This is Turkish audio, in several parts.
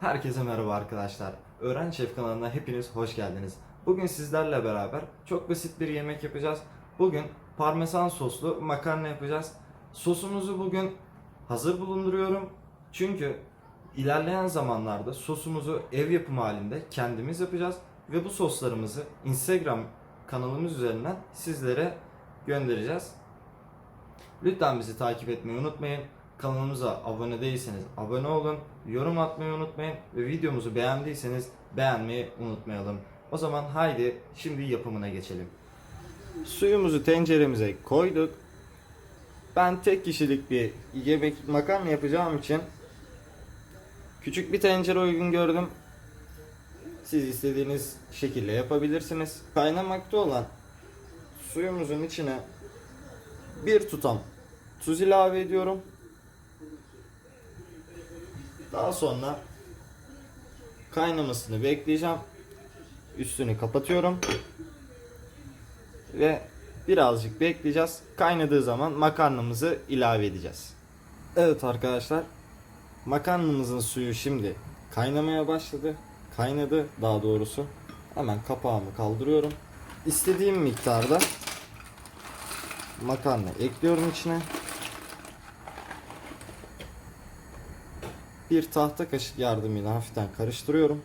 Herkese merhaba arkadaşlar. Öğren Şef kanalına hepiniz hoş geldiniz. Bugün sizlerle beraber çok basit bir yemek yapacağız. Bugün parmesan soslu makarna yapacağız. Sosumuzu bugün hazır bulunduruyorum. Çünkü ilerleyen zamanlarda sosumuzu ev yapımı halinde kendimiz yapacağız. Ve bu soslarımızı Instagram kanalımız üzerinden sizlere göndereceğiz. Lütfen bizi takip etmeyi unutmayın. Kanalımıza abone değilseniz abone olun. Yorum atmayı unutmayın. Ve videomuzu beğendiyseniz beğenmeyi unutmayalım. O zaman haydi şimdi yapımına geçelim. Suyumuzu tenceremize koyduk. Ben tek kişilik bir yemek makarna yapacağım için küçük bir tencere uygun gördüm. Siz istediğiniz şekilde yapabilirsiniz. Kaynamakta olan suyumuzun içine bir tutam tuz ilave ediyorum. Daha sonra kaynamasını bekleyeceğim. Üstünü kapatıyorum. Ve birazcık bekleyeceğiz. Kaynadığı zaman makarnamızı ilave edeceğiz. Evet arkadaşlar. Makarnamızın suyu şimdi kaynamaya başladı. Kaynadı daha doğrusu. Hemen kapağımı kaldırıyorum. İstediğim miktarda makarna ekliyorum içine. Bir tahta kaşık yardımıyla hafiften karıştırıyorum.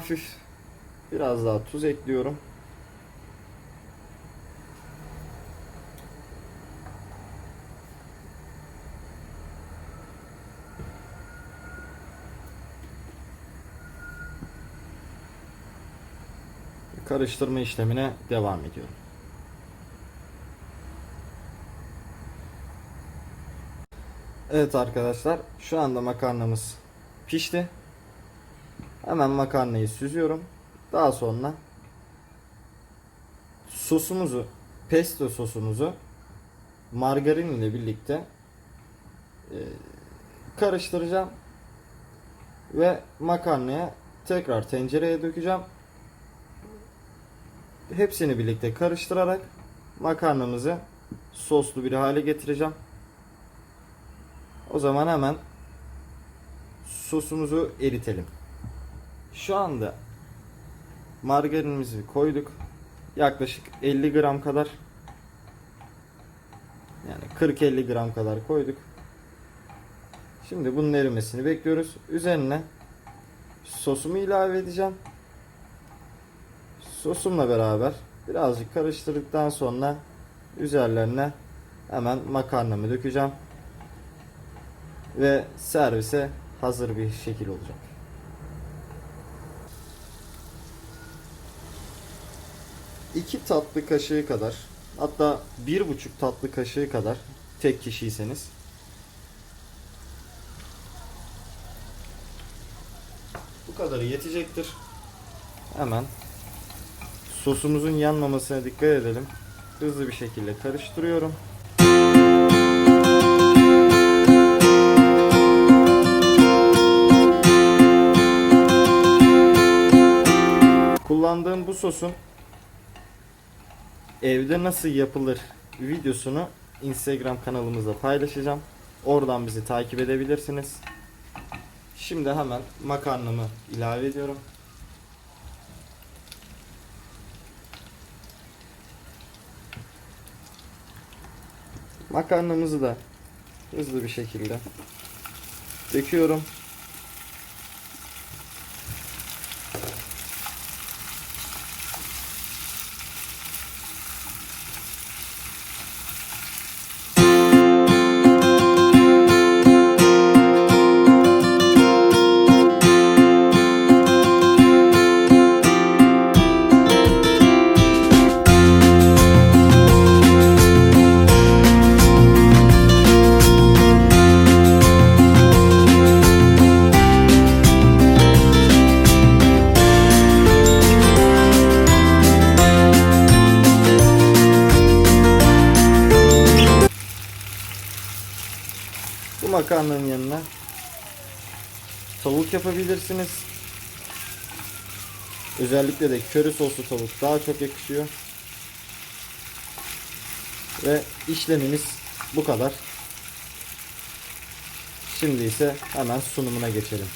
Hafif biraz daha tuz ekliyorum. Karıştırma işlemine devam ediyorum. Evet arkadaşlar şu anda makarnamız pişti. Hemen makarnayı süzüyorum. Daha sonra sosumuzu, pesto sosumuzu margarin ile birlikte e, karıştıracağım. Ve makarnaya tekrar tencereye dökeceğim. Hepsini birlikte karıştırarak makarnamızı soslu bir hale getireceğim. O zaman hemen sosumuzu eritelim. Şu anda margarinimizi koyduk. Yaklaşık 50 gram kadar yani 40-50 gram kadar koyduk. Şimdi bunun erimesini bekliyoruz. Üzerine sosumu ilave edeceğim. Sosumla beraber birazcık karıştırdıktan sonra üzerlerine hemen makarnamı dökeceğim. Ve servise hazır bir şekil olacak. İki tatlı kaşığı kadar hatta bir buçuk tatlı kaşığı kadar tek kişiyseniz bu kadarı yetecektir. Hemen sosumuzun yanmamasına dikkat edelim. Hızlı bir şekilde karıştırıyorum. Kullandığım bu sosun evde nasıl yapılır videosunu Instagram kanalımızda paylaşacağım. Oradan bizi takip edebilirsiniz. Şimdi hemen makarnamı ilave ediyorum. Makarnamızı da hızlı bir şekilde döküyorum. Makarnanın yanına tavuk yapabilirsiniz. Özellikle de köri soslu tavuk daha çok yakışıyor. Ve işlemimiz bu kadar. Şimdi ise hemen sunumuna geçelim.